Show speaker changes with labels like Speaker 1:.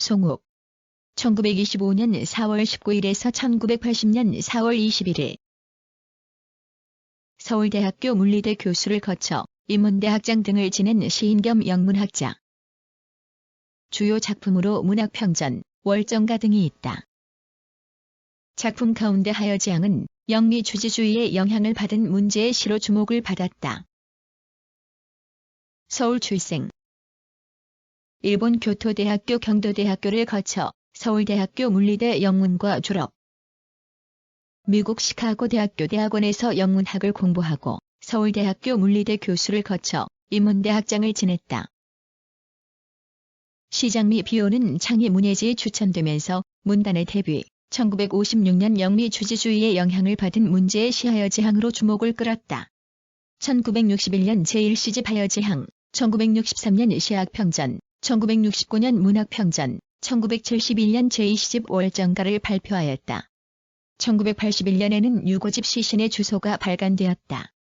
Speaker 1: 송욱 1925년 4월 19일에서 1980년 4월 21일 서울대학교 물리대 교수를 거쳐 인문대학장 등을 지낸 시인 겸 영문학자. 주요 작품으로 문학평전, 월정가 등이 있다. 작품 가운데 하여지양은 영미 주지주의의 영향을 받은 문제의 시로 주목을 받았다. 서울 출생 일본 교토대학교 경도대학교를 거쳐 서울대학교 물리대 영문과 졸업 미국 시카고 대학교 대학원에서 영문학을 공부하고 서울대학교 물리대 교수를 거쳐 인문대학장을 지냈다. 시장미 비오는 창이 문예지에 추천되면서 문단의 데뷔, 1956년 영미 주지주의의 영향을 받은 문제의 시하여지항으로 주목을 끌었다. 1961년 제1시집 하여지항, 1963년 시학평전, 1969년 문학평전, 1971년 제2시집 월정가를 발표하였다. 1981년에는 유고집 시신의 주소가 발간되었다.